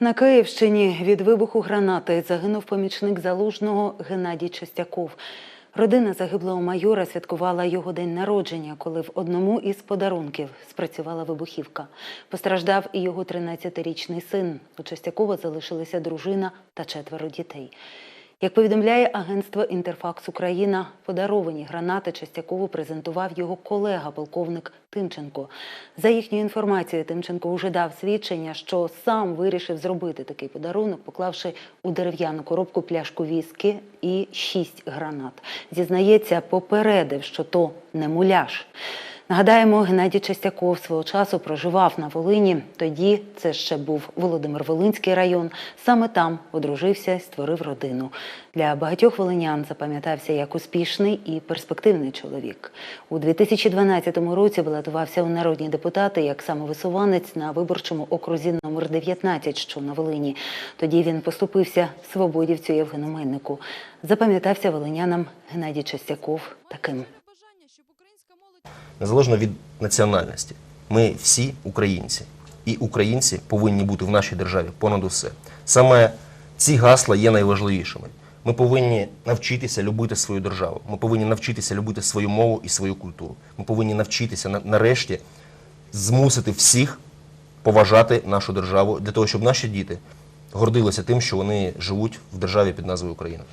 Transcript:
На Київщині від вибуху гранати загинув помічник залужного Геннадій Чистяков. Родина загиблого майора святкувала його день народження, коли в одному із подарунків спрацювала вибухівка. Постраждав і його 13-річний син. У Чистякова залишилися дружина та четверо дітей. Як повідомляє агентство Інтерфакс Україна, подаровані гранати Частякову презентував його колега, полковник Тимченко. За їхньою інформацією, Тимченко уже дав свідчення, що сам вирішив зробити такий подарунок, поклавши у дерев'яну коробку пляшку віскі і шість гранат. Зізнається, попередив, що то не муляж. Нагадаємо, Геннадій Чистяков свого часу проживав на Волині. Тоді це ще був Володимир Волинський район. Саме там одружився і створив родину. Для багатьох волинян запам'ятався як успішний і перспективний чоловік. У 2012 році балотувався у народні депутати як самовисуванець на виборчому окрузі номер 19, що на Волині. Тоді він поступився свободівцю Євгену Мельнику. Запам'ятався волинянам Геннадій Чистяков таким. Незалежно від національності. Ми всі українці, і українці повинні бути в нашій державі понад усе. Саме ці гасла є найважливішими. Ми повинні навчитися любити свою державу. Ми повинні навчитися любити свою мову і свою культуру. Ми повинні навчитися нарешті змусити всіх поважати нашу державу для того, щоб наші діти гордилися тим, що вони живуть в державі під назвою Україна.